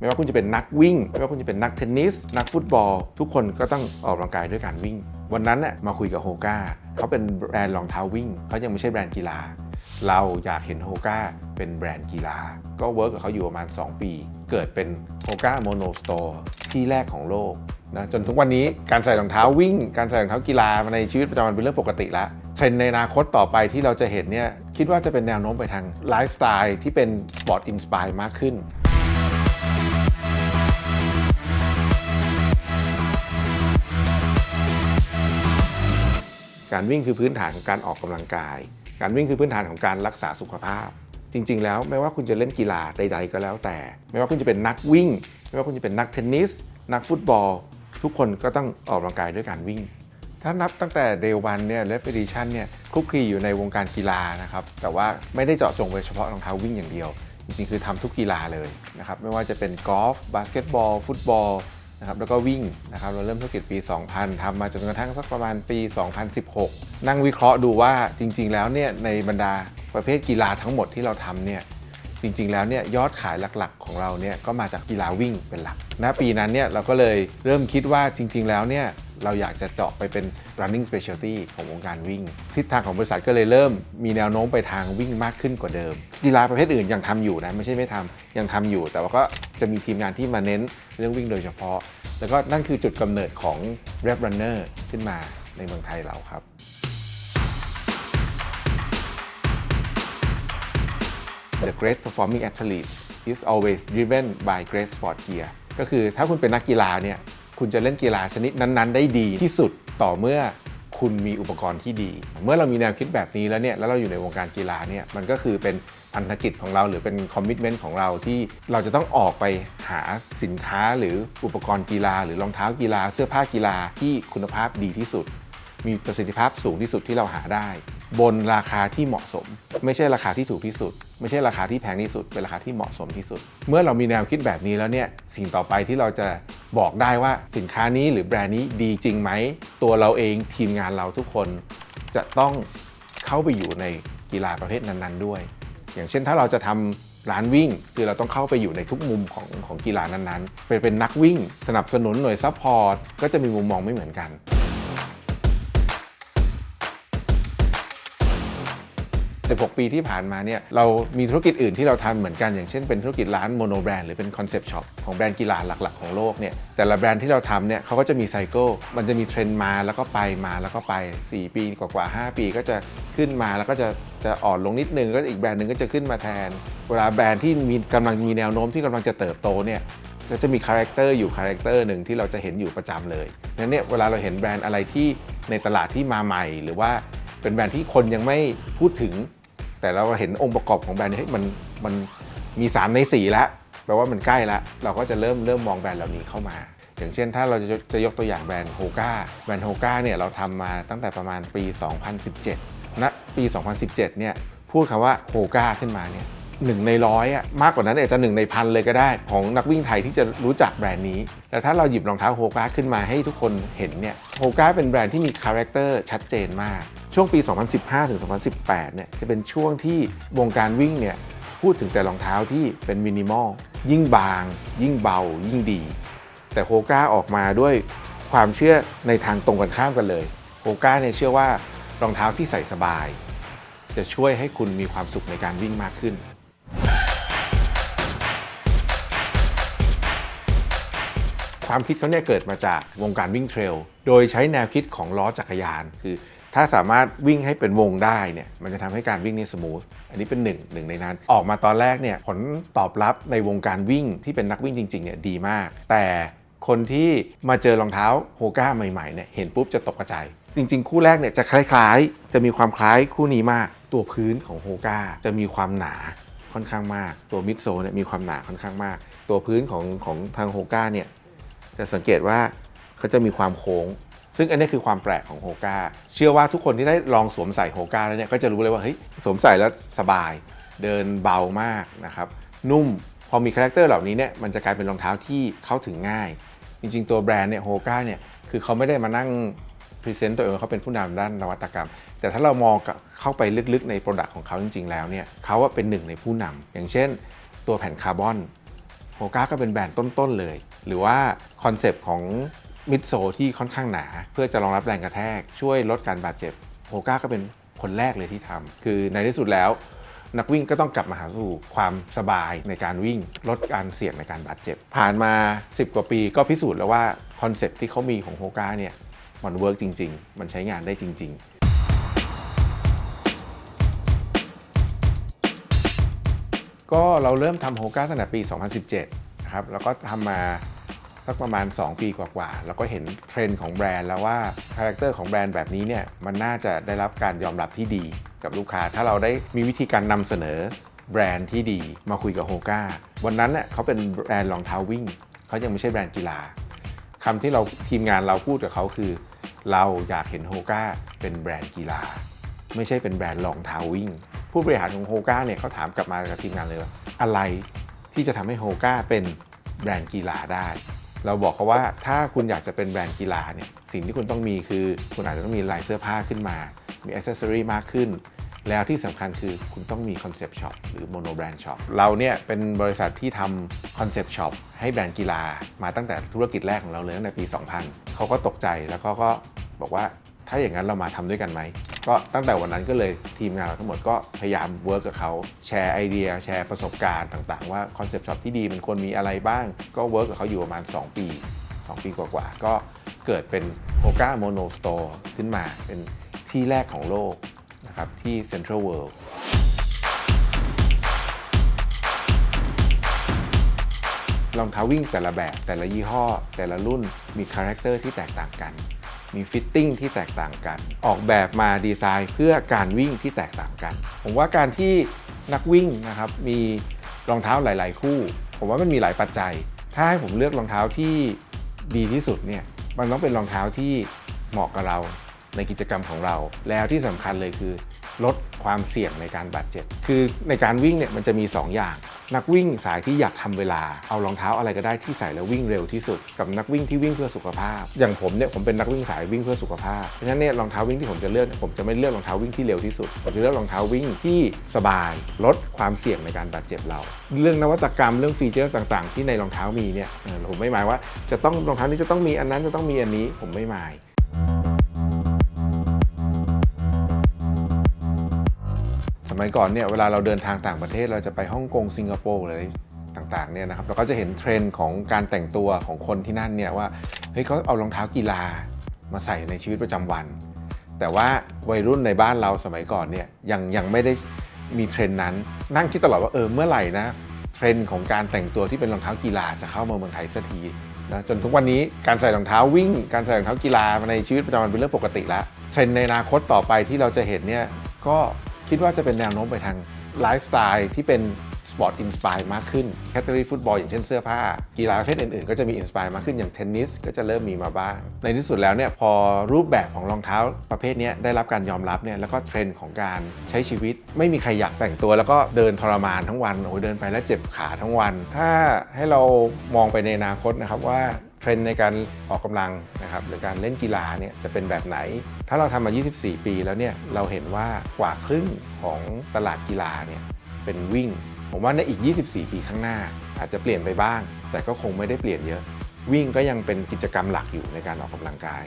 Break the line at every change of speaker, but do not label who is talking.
ไม่ว่าคุณจะเป็นนักวิ่ง ไม่ว่าคุณจะเป็นนักเทนนิส นักฟุตบอล ทุกคนก็ต้องออกกำลังกายด้วยการวิ่ง วันนั้นน่ะมาคุยกับโฮก้าเขาเป็นแบรนด์รองเท้าวิ่ง เขายังไม่ใช่แบรนด์กีฬา เราอยากเห็นโฮก้าเป็นแบรนด์กีฬา ก็เวิร์กกับเขาอยู่ประมาณ 2 ปี เกิดเป็นโฮก้าโมโนสโตร์ที่แรกของโลกนะจนทุกวันนี้การใส่รองเท้าวิ่ง การใส่รองเท้ากีฬาในชีวิตประจำวันเป็นเรื่องปกติแล้วเทรนด์ในอนาคตต่อไปที่เราจะเห็นเนี่ยคิดว่าจะเป็นแนวโน้มไปทางไลฟ์สไตล์ที่เป็นสปอร์ตอินสปายมากขึ้น การวิ่งคือพื้นฐานของการออกกำลังกาย การวิ่งคือพื้นฐานของการรักษาสุขภาพ จริง ๆ แล้วไม่ว่าคุณจะเล่นกีฬาใด ๆ ก็แล้วแต่ ไม่ว่าคุณจะเป็นนักวิ่ง ไม่ว่าคุณจะเป็นนักเทนนิส นักฟุตบอล ทุกคนก็ต้องออกกำลังกายด้วยการวิ่ง ถ้านับตั้งแต่เดวันเนี่ยเลฟเ d ดิชันเนี่ยคลุกคลีอยู่ในวงการกีฬานะครับแต่ว่าไม่ได้เจาะจงไปเฉพาะรองเท้าวิ่งอย่างเดียว จริงๆ คือทำทุกกีฬาเลยนะครับไม่ว่าจะเป็นกอล์ฟบาสเกตบอลฟุตบอล นะครับแล้วก็วิ่งนะครับเราเริ่มธุรกิจปี 2000ทำมาจนกระทั่งสักประมาณปี 2016 นั่งวิเคราะห์ดูว่าจริง ๆ แล้วเนี่ยในบรรดาประเภทกีฬาทั้งหมดที่เราทำเนี่ยจริง ๆ แล้วเนี่ยยอดขายหลักๆ ของเราเนี่ยก็มาจากกีฬาวิ่งเป็นหลักณปีนั้นเนี่ยเราก็เลยเริ่มคิดว่าจริง ๆ แล้วเนี่ยเราอยากจะเจาะไปเป็น running specialty ของวงการวิ่ง ทิศทางของบริษัทก็เลยเริ่มมีแนวโน้มไปทางวิ่งมากขึ้นกว่าเดิม กีฬาประเภทอื่นยังทำอยู่นะ ไม่ใช่ไม่ทำยังทำอยู่ แต่ว่าก็จะมีทีมงานที่มาเน้นเรื่องวิ่งโดยเฉพาะ แล้วก็นั่นคือจุดกำเนิดของ Rep Runner ขึ้นมาในเมืองไทยเราครับ The great performing athlete is always driven by great sport gear ก็คือถ้าคุณเป็นนักกีฬาเนี่ยคุณจะเล่นกีฬาชนิดนั้น ๆ ได้ดีที่สุดต่อเมื่อคุณมีอุปกรณ์ที่ดี เมื่อเรามีแนวคิดแบบนี้แล้วเนี่ยแล้วเราอยู่ในวงการกีฬาเนี่ยมันก็คือเป็น พันธกิจของเราหรือเป็นคอมมิชเมนต์ของเราที่เราจะต้องออกไปหาสินค้าหรืออุปกรณ์กีฬา หรือรองเท้ากีฬา เสื้อผ้ากีฬาที่คุณภาพดีที่สุด มีประสิทธิภาพสูงที่สุดที่เราหาได้ บนราคาที่เหมาะสม ไม่ใช่ราคาที่ถูกที่สุด ไม่ใช่ราคาที่แพงที่สุด เป็นราคาที่เหมาะสมที่สุด เมื่อเรามีแนวคิดแบบนี้แล้วเนี่ยสิ่งต่อไปที่เราจะบอกได้ว่าสินค้านี้หรือแบรนด์นี้ดีจริงไหมตัวเราเองทีมงานเราทุกคนจะต้องเข้าไปอยู่ในกีฬาประเภทนั้น ๆ ด้วย อย่างเช่นถ้าเราจะทำร้านวิ่ง คือเราต้องเข้าไปอยู่ในทุกมุมของของกีฬานั้นๆเป็นเป็นนักวิ่ง สนับสนุนหน่วยซัพพอร์ตก็จะมีมุมมองไม่เหมือนกัน 16 ปีที่ผ่านมาเนี่ยเรามีธุรกิจอื่นที่เราทำเหมือนกันอย่างเช่นเป็นธุรกิจร้านโมโนแบรนด์หรือเป็นคอนเซปต์ช็อปของแบรนด์กีฬาหลักๆ ของโลกเนี่ยแต่ละแบรนด์ที่เราทำเนี่ยเขาก็จะมีไซเคิลมันจะมีเทรนด์มาแล้วก็ไปมาแล้วก็ไป 4 ปีกว่าๆ5ปีก็จะขึ้นมาแล้วก็จะจะอ่อนลงนิดนึงก็อีกแบรนด์หนึ่งก็จะขึ้นมาแทน เวลาแบรนด์ที่มีกำลังมีแนวโน้มที่กำลังจะเติบโตเนี่ยก็จะมีคาแรคเตอร์อยู่คาแรคเตอร์หนึ่งที่เราจะเห็นอยู่ประจำเลยนั้นเนี่ยเวลาเราเห็นแบรนด์อะไรที่ในตลาดที่มาใหม่ หรือว่าเป็นแบรนด์ที่คนยังไม่พูดถึง แต่เราเห็นองค์ประกอบของแบรนด์เฮ้มันมันมี 3 ใน 4 แล้วแปลว่ามันใกล้แล้วเราก็จะเริ่มเริ่มมองแบรนด์เหล่านี้เข้ามา อย่างเช่นถ้าเราจะจะยกตัวอย่างแบรนด์โฮก้าแบรนด์โฮก้าเนี่ยเราทำมาตั้งแต่ประมาณปี 2017ณปี 2017เนี่ยพูดคำว่าโฮก้าขึ้นมาเนี่ยหนึ่งในร้อยอะมากกว่านั้นอาจจะหนึ่งในพันเลยก็ได้ ของนักวิ่งไทยที่จะรู้จักแบรนด์นี้แต่ถ้าเราหยิบรองเท้าโฮก้าขึ้นมาให้ทุกคนเห็นเนี่ยโฮก้าเป็นแบรนด์ที่มีคาแรคเตอร์ชัดเจนมาก ช่วงปี 2015 ถึง 2018 เนี่ยจะเป็นช่วงที่วงการวิ่งเนี่ยพูดถึงแต่รองเท้าที่เป็นมินิมอลยิ่งบาง ยิ่งเบา ยิ่งดี แต่โฮก้าออกมาด้วยความเชื่อในทางตรงกันข้ามกันเลยโฮก้าเนี่ยเชื่อว่ารองเท้าที่ใส่สบาย จะช่วยให้คุณมีความสุขในการวิ่งมากขึ้น ความคิดเขาเนี่ยเกิดมาจากวงการวิ่งเทรล โดยใช้แนวคิดของล้อจักรยาน คือ ถ้าสามารถวิ่งให้เป็นวงได้เนี่ยมันจะทำให้การวิ่งนี่สมูทอันนี้เป็นหนึ่งหนึ่งในนั้น ออกมาตอนแรกเนี่ยผลตอบรับในวงการวิ่งที่เป็นนักวิ่งจริงๆเนี่ยดีมาก แต่คนที่มาเจอรองเท้าโฮก้าใหม่ๆเนี่ยเห็นปุ๊บจะตกใจ จริง ๆ คู่แรกเนี่ยจะคล้ายๆ จะมีความคล้ายคู่นี้มาก ตัวพื้นของโฮก้าจะมีความหนาค่อนข้างมาก ตัวมิดโซเนี่ยมีความหนาค่อนข้างมาก ตัวพื้นของของทางโฮก้าเนี่ยจะสังเกตว่าเขาจะมีความโค้ง ซึ่งอันนี้คือความแปลกของโฮก้าเชื่อว่าทุกคนที่ได้ลองสวมใส่โฮก้าแล้วเนี่ยก็จะรู้เลยว่าเฮ้ยสวมใส่แล้วสบาย เดินเบามากนะครับนุ่มพอมีคาแรคเตอร์เหล่านี้เนี่ยมันจะกลายเป็นรองเท้าที่เข้าถึงง่าย จริงๆ ตัวแบรนด์เนี่ยโฮก้าเนี่ยคือเขาไม่ได้มานั่งพรีเซนต์ตัวเองเขาเป็นผู้นำด้านนวัตกรรม แต่ถ้าเรามองเข้าไปลึกๆในโปรดักต์ของเขาจริง ๆ แล้วเนี่ยเขาว่าเป็นหนึ่งในผู้นำอย่างเช่น ตัวแผ่นคาร์บอนโฮโฮก้าก็เป็นแบรนด์ต้นๆเลย หรือว่าคอนเซปต์ของ มิดโซที่ค่อนข้างหนา เพื่อจะรองรับแรงกระแทก ช่วยลดการบาดเจ็บโฮก้าก็เป็นคนแรกเลยที่ทำคือในที่สุดแล้ว นักวิ่งก็ต้องกลับมาหาสู่ความสบายในการวิ่ง ลดการเสี่ยงในการบาดเจ็บ ผ่านมา 10 กว่าปีก็พิสูจน์แล้วว่าคอนเซปต์ที่เขามีของโฮก้าเนี่ยมันเวิร์กจริง ๆ มันใช้งานได้จริง ๆก็เราเริ่มทำโฮก้าตั้งแต่ปี 2017 นะครับ แล้วก็ทำมา สักประมาณ 2 ปีกว่าๆ แล้วก็เห็นเทรนด์ของแบรนด์แล้วว่าคาแรคเตอร์ของแบรนด์แบบนี้เนี่ยมันน่าจะได้รับการยอมรับที่ดีกับลูกค้า ถ้าเราได้มีวิธีการนำเสนอแบรนด์ที่ดีมาคุยกับโฮก้าวันนั้นเน่ยเขาเป็นแบรนด์รองเท้าวิ่งเขายังไม่ใช่แบรนด์กีฬาคำที่เราทีมงานเราพูดกับเขาคือ เราอยากเห็นโฮก้าเป็นแบรนด์กีฬา ไม่ใช่เป็นแบรนด์รองเท้าวิ่ง ผู้บริหารของโฮก้าเนี่ยเขาถามกลับมากับทีมงานเลยว่าอะไรที่จะทำให้โฮก้าเป็นแบรนด์กีฬาได้ เราบอกเขาว่าถ้าคุณอยากจะเป็นแบรนด์กีฬาเนี่ยสิ่งที่คุณต้องมีคือ คุณอาจจะต้องมีลายเสื้อผ้าขึ้นมา มีอ c เซสซอรี่มากขึ้น แล้วที่สำคัญคือคุณต้องมีคอนเซปต์ช็อปหรือโมโนแบรนด์ช็อปเราเนี่ยเป็นบริษัทที่ทำคอนเซปต์ช็อปให้แบรนด์กีฬา มาตั้งแต่ธุรกิจแรกของเราเลยตั้งแต่ปี 2000 เขาก็ตกใจแล้วเขาก็บอกว่าถ้าอย่างนั้นเรามาทำด้วยกันไหม ก็ตั้งแต่วันนั้นก็เลยทีมงานเราทั้งหมดก็พยายามเวิร์กกับเขาแชร์ไอเดีย แชร์ประสบการณ์ต่างๆ ว่าคอนเซปต์ช็อปที่ดีมันควรมีอะไรบ้าง ก็เวิร์กกับเขาอยู่ประมาณ 2 ปี 2 ปีกว่าๆก็เกิดเป็นโ o ก้าโมโนสโตร์ขึ้นมาเป็นที่แรกของโลกนะครับที่เซ็นทรัลเวิลด์รองเท้าวิ่งแต่ละแบบแต่ละยี่ห้อ แต่ละรุ่นมีคาแรคเตอร์ที่แตกต่างกัน มีฟิตติ้งที่แตกต่างกัน ออกแบบมาดีไซน์เพื่อการวิ่งที่แตกต่างกัน ผมว่าการที่นักวิ่งนะครับมีรองเท้าหลาย ๆ คู่ ผมว่ามันมีหลายปัจจัย ถ้าให้ผมเลือกรองเท้าที่ดีที่สุดเนี่ยมันต้องเป็นรองเท้าที่เหมาะกับเรา ในกิจกรรมของเรา แล้วที่สำคัญเลยคือลดความเสี่ยงในการบาดเจ็บ คือในการวิ่งเนี่ยมันจะมี 2 อย่าง นักวิ่งสายที่อยากทำเวลา เอารองเท้าอะไรก็ได้ที่ใส่แล้ววิ่งเร็วที่สุด กับนักวิ่งที่วิ่งเพื่อสุขภาพ อย่างผมเนี่ยผมเป็นนักวิ่งสายวิ่งเพื่อสุขภาพ เพราะฉะนั้นเนี่ยรองเท้าวิ่งที่ผมจะเลือกผมจะไม่เลือกรองเท้าวิ่งที่เร็วที่สุด ผมจะเลือกรองเท้าวิ่งที่สบาย ลดความเสี่ยงในการบาดเจ็บเรา เรื่องนวัตกรรมเรื่องฟีเจอร์ต่าง ๆ ที่ในรองเท้ามีเนี่ยผมไม่หมายว่าจะต้องรองเท้านี้จะต้องมีอันนั้นจะต้องมีอันนี้ผมไม่หมาย มัยก่อนเนี่ยเวลาเราเดินทางต่างประเทศเราจะไปฮ่องกงสิงคโปร์เลยต่างๆเนี่ยนะครับเราก็จะเห็นเทรนด์ของการแต่งตัวของคนที่นั่นเนี่ยว่าเฮ้ยเขาเอารองเท้ากีฬามาใส่ในชีวิตประจำวัน แต่ว่าวัยรุ่นในบ้านเราสมัยก่อนเนี่ยยังยังไม่ได้มีเทรนด์นั้น นั่งคิดตลอดว่าเออเมื่อไหร่นะเทรนด์ของการแต่งตัวที่เป็นรองเท้ากีฬาจะเข้ามาเมืองไทยสักทีนะจนทุกวันนี้การใส่รองเท้าวิ่ง การใส่รองเท้ากีฬาในชีวิตประจำวันเป็นเรื่องปกติแล้วเทรนด์ในอนาคตต่อไปที่เราจะเห็นเนี่ยก็ คิดว่าจะเป็นแนวโน้มไปทางไลฟ์สไตล์ที่เป็นสปอร์ตอินสปายมากขึ้นแคตตาล็อฟุตบอลอย่างเช่นเสื้อผ้า กีฬาประเภทอื่นๆ ก็จะมีอินสปายมากขึ้นอย่างเทนนิสก็จะเริ่มมีมาบ้าง ในที่สุดแล้วเนี่ยพอรูปแบบของรองเท้าประเภทนี้ได้รับการยอมรับเนี่ยแล้วก็เทรนด์ของการใช้ชีวิต ไม่มีใครอยากแต่งตัว แล้วก็เดินทรมานทั้งวันโอ้ยเดินไปแล้วเจ็บขาทั้งวัน ถ้าให้เรามองไปในอนาคตนะครับว่า เทรนด์ในการออกกำลังนะครับหรือการเล่นกีฬาเนี่ยจะเป็นแบบไหน ถ้าเราทำมา 24 ปีแล้วเนี่ยเราเห็นว่ากว่าครึ่งของตลาดกีฬาเนี่ยเป็นวิ่ง ผมว่าในอีก 24 ปีข้างหน้า อาจจะเปลี่ยนไปบ้าง แต่ก็คงไม่ได้เปลี่ยนเยอะ วิ่งก็ยังเป็นกิจกรรมหลักอยู่ในการออกกำลังกาย